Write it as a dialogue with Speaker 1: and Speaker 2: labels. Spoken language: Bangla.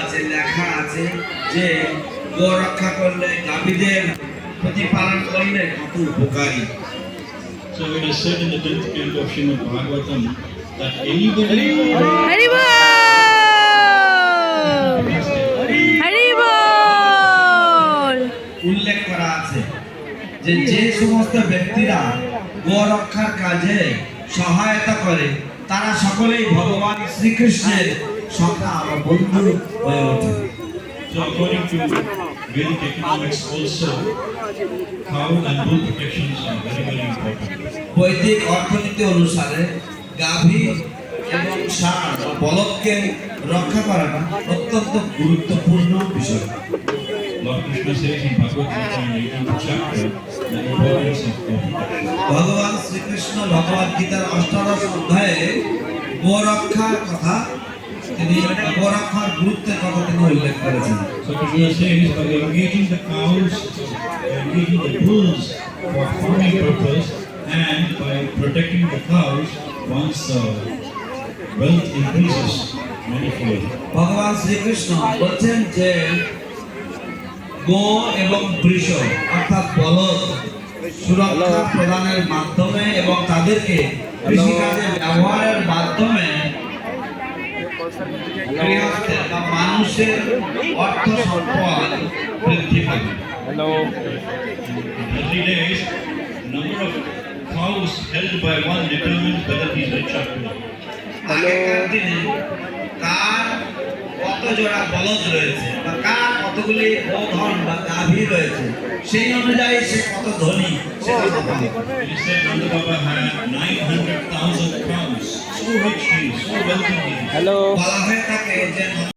Speaker 1: আছে লেখা আছে যে গো রক্ষা করলে গাভীদের প্রতিপালন করলে কত উপকারী।
Speaker 2: So it is said in the 10th canto of Srimad Bhagavatam that anybody
Speaker 3: Hari বল
Speaker 1: উল্লেখ করা আছে যে যে সমস্ত ব্যক্তিরা গো রক্ষার কাজে সহায়তা করে তারা সকলেই ভগবান শ্রীকৃষ্ণের সখা বা বন্ধু হয়ে ওঠে
Speaker 2: So according to Vedic economics also, cow and bull protections are very very important.
Speaker 1: বৈদিক অর্থনীতি অনুসারে গাভী এবং ষাঁড় বলদকে রক্ষা করাটা অত্যন্ত গুরুত্বপূর্ণ বিষয়
Speaker 2: Lord Krishna says in Bhagavad Gita in 18th chapter the importance of cow protection.
Speaker 1: ভগবান শ্রীকৃষ্ণ ভগবদ গীতার অষ্টাদশ অধ্যায়ে গোরক্ষার কথা তিনি গোরক্ষার গুরুত্বের কথা তিনি উল্লেখ করেছেন
Speaker 2: So Krishna says by engaging the cows, engaging the bulls for farming purpose and by protecting the cows, one's uh, wealth increases manifold.
Speaker 1: ভগবান শ্রীকৃষ্ণ বলছেন যে গো এবং বৃষ অর্থাৎ বলদ সুরক্ষা প্রদানের মাধ্যমে এবং তাদেরকে কৃষিকাজে ব্যবহারের মাধ্যমে গৃহস্থের বা মানুষের অর্থ সম্পদ বৃদ্ধি পাবে
Speaker 2: In early days, number of cows held by one determined whether he is rich or poor.
Speaker 1: আগেকার দিনে কার কত জোড়া বলদ রয়েছে বা কার কতগুলি গোধন বা গাভী রয়েছে সেই অনুযায়ী সে কত ধনী সেটা মাপা হতো।
Speaker 2: It is said Nanda Baba had